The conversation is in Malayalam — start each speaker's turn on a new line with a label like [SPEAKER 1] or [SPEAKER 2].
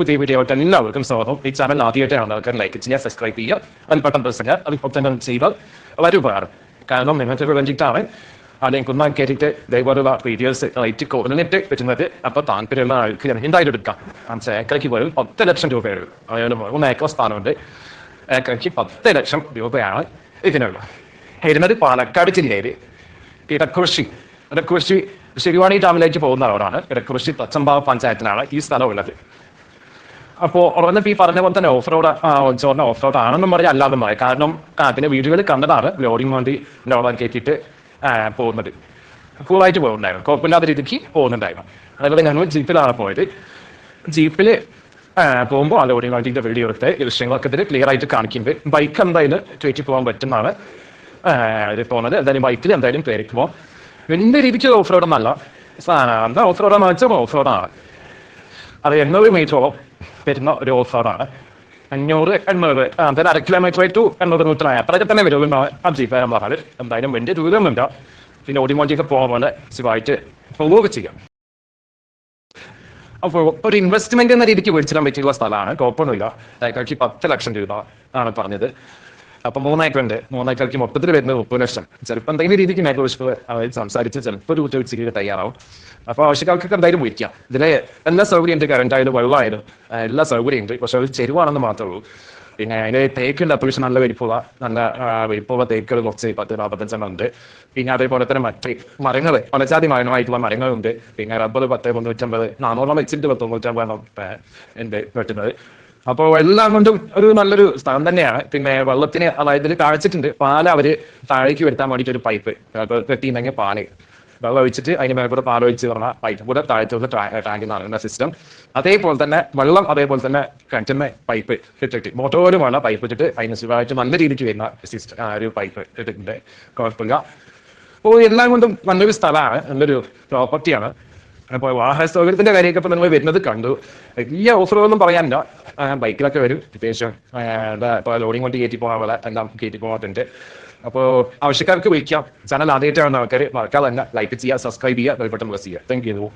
[SPEAKER 1] പുതിയ വീഡിയോ ആയിട്ട് എല്ലാവർക്കും സ്വാഗതം. ഈ ചാനൽ ആദ്യമായിട്ടാണ് ആൾക്കാർ ലൈക്ക് ചെയ്യുക സബ്സ്ക്രൈബ് ചെയ്യുക അത് പെട്ടെന്ന് പ്രസ് ചെയ്യുക അത് ഇപ്പോൾ തന്നെ ചെയ്താൽ വളരെ കാരണം നിങ്ങൾക്ക് വേണ്ടിയിട്ടാണ് അല്ലെങ്കിൽ ഒന്നാം കയറിയിട്ട് ഇതേപോലുള്ള വീഡിയോസ് റേറ്റ് കുറഞ്ഞിട്ട് പറ്റുന്നത്. അപ്പോൾ താല്പര്യമുള്ള ആൾക്ക് എന്തായാലും എടുക്കാം. അഞ്ച് ഏക്കറയ്ക്ക് പോലും പത്ത് ലക്ഷം രൂപയാണ്. അതായത് മൂന്ന് ഏക്കർ സ്ഥാനമുണ്ട്. ഏക്കറയ്ക്ക് പത്ത് ലക്ഷം രൂപയാണ് ഇതിനുള്ള. ഇരുന്നത് പാലക്കാട് ജില്ലയിൽ ഇടക്കുറിശി ഇടക്കുറിശി ശിരുവാണി ഡാമിലേക്ക് പോകുന്ന റോഡാണ്. ഇടക്കുറിശി തച്ചമ്പാവ് പഞ്ചായത്തിനാണ് ഈ സ്ഥലം ഉള്ളത്. അപ്പോൾ ഉടനെ ഈ പറഞ്ഞ പോലെ തന്നെ ഓഫ് റോഡ് ഓൺസോറിന് ഓഫ് റോഡ് ആണെന്നും പറയാം അല്ലാതെ പറയാം കാരണം പിന്നെ വീടുകളിൽ കണ്ടതാണ് ലോഡിങ് വണ്ടി ലോഡാൻ കയറ്റിയിട്ട് പോകുന്നത്. കൂളായിട്ട് പോകുന്നുണ്ടായിരുന്നു. കുഴപ്പമില്ലാത്ത രീതിക്ക് പോകുന്നുണ്ടായിരുന്നു. അതുപോലെ ഞങ്ങൾ ജീപ്പിലാണ് പോയത്. ജീപ്പിൽ പോകുമ്പോൾ ആ ലോഡിങ് വണ്ടിയുടെ വീഡിയോ എടുത്ത് ദൃശ്യങ്ങളൊക്കെ ഇതിൽ ക്ലിയർ ആയിട്ട് കാണിക്കുന്നുണ്ട്. ബൈക്ക് എന്തായാലും ട്വീറ്റ് പോകാൻ പറ്റുന്നതാണ്. ഇത് പോകുന്നത്. എന്തായാലും ബൈക്കിൽ എന്തായാലും കയറി പോകാം. വലിയ രീതിക്ക് ഓഫ് റോഡൊന്നല്ല എന്താ ഓഫ് റോഡാന്ന് വെച്ചാൽ ഓഫ് റോഡാണ് അത് എണ്ണൂറ് മീറ്ററോളം വരുന്ന ഒരു ഓഫറാണ് അഞ്ഞൂറ് എണ്ണൂറ് അതായത് അര കിലോമീറ്റർ ടു എണ്ണൂറ് മീറ്റർ അത്രയൊക്കെ തന്നെ വരും. ആ ജീപ്പ് ഞാൻ പറഞ്ഞത് എന്തായാലും വലിയ ദൂരമൊന്നുമില്ല പിന്നെ ഓടിമോട്ടിയൊക്കെ പോകാൻ പോലെ സുഖമായിട്ട് പോവുകയൊക്കെ ചെയ്യാം. അപ്പോൾ ഒരു ഇൻവെസ്റ്റ്മെന്റ് എന്ന രീതിക്ക് മേടിച്ചിടാൻ പറ്റിയുള്ള സ്ഥലമാണ്. കുഴപ്പമൊന്നുമില്ല. ഏക്കർക്ക് പത്ത് ലക്ഷം രൂപ ആണ് പറഞ്ഞത്. അപ്പൊ മൂന്നായിട്ടുണ്ട്. മൂന്നായിട്ടായിരിക്കും മൊത്തത്തിൽ വരുന്നത് മുപ്പത് ലക്ഷം. ചിലപ്പോൾ എന്തെങ്കിലും രീതിക്ക് മേഖല അവർ സംസാരിച്ച് ചിലപ്പോൾ ഒരു ഉച്ചയ്ക്ക് തയ്യാറാവും. അപ്പൊ ആവശ്യക്കാർക്കൊക്കെ എന്തായാലും വിളിക്കാം. ഇതിലെ എല്ലാ സൗകര്യം ഉണ്ട്. കറണ്ട് ആയാലും വെള്ളമായാലും എല്ലാ സൗകര്യം ഉണ്ട്. പക്ഷെ അത് ചെരുവാണെന്ന് മാത്രമേ ഉള്ളൂ. പിന്നെ അതിന് തേക്കുണ്ട് അത്യാവശ്യം നല്ല വലിപ്പുള്ള നല്ല വലിപ്പുള്ള തേക്കുകൾ കുറച്ച് പത്ത് നാൽപ്പത്തഞ്ചെണ്ണം ഉണ്ട്. പിന്നെ അതേപോലെ തന്നെ മറ്റ് മരങ്ങൾ പലജാതി മരണമായിട്ടുള്ള മരങ്ങളുണ്ട്. പിന്നെ റബ്ബർ പത്ത് മുന്നൂറ്റമ്പത് നാനൂറോളം വെച്ചിട്ട് പത്ത് തൊണ്ണൂറ്റമ്പതെണ്ണം ആ, ഉണ്ട് വെട്ടുന്നത്. അപ്പോൾ എല്ലാം കൊണ്ടും ഒരു നല്ലൊരു സ്ഥലം തന്നെയാണ്. പിന്നെ വെള്ളത്തിന് അതായത് ഇതിൽ കാഴ്ചിട്ടുണ്ട് പാല അവർ താഴേക്ക് വരുത്താൻ വേണ്ടിയിട്ട് ഒരു പൈപ്പ് കെട്ടിയിട്ടുണ്ടെങ്കിൽ പാൽ. വെള്ളം ഒഴിച്ചിട്ട് അതിന് മേൽക്കൂടെ പാൽ ഒഴിച്ച് പറഞ്ഞ പൈപ്പ്. കൂടെ താഴത്തോട്ട് ടാങ്കിൽ നടക്കുന്ന സിസ്റ്റം അതേപോലെ തന്നെ വെള്ളം അതേപോലെ തന്നെ കിണറ്റുന്ന പൈപ്പ് ഇട്ടിട്ട് മോട്ടോറും വേണം പൈപ്പ് ഇട്ടിട്ട് അതിന് സുഖമായിട്ട് നല്ല രീതിക്ക് വരുന്ന സിസ്റ്റം ഒരു പൈപ്പ് ഇട്ടിട്ടുണ്ട്. കുഴപ്പമില്ല. അപ്പോൾ എല്ലാം കൊണ്ടും നല്ലൊരു സ്ഥലമാണ്. നല്ലൊരു പ്രോപ്പർട്ടിയാണ് അപ്പോൾ വാഹന സൗകര്യത്തിന്റെ കാര്യമൊക്കെ ഇപ്പോൾ നിങ്ങൾ വരുന്നത് കണ്ടു. വലിയ ഓഫറുകളൊന്നും പറയാനില്ല. ബൈക്കിലൊക്കെ വരും. അത്യാവശ്യം ഇപ്പോൾ ലോഡിങ് കൊണ്ട് കയറ്റി പോകാൻ പോലെ എല്ലാം കയറ്റി പോകാറുണ്ട്. അപ്പോൾ ആവശ്യക്കാർക്ക് വിളിക്കാം. ചാനൽ ആദ്യമായിട്ടാണ് ആൾക്കാർ മറക്കാതെ തന്നെ ലൈക്ക് ചെയ്യുക സബ്സ്ക്രൈബ് ചെയ്യുക ബെൽബട്ടൺ പ്രസ് ചെയ്യുക. Thank you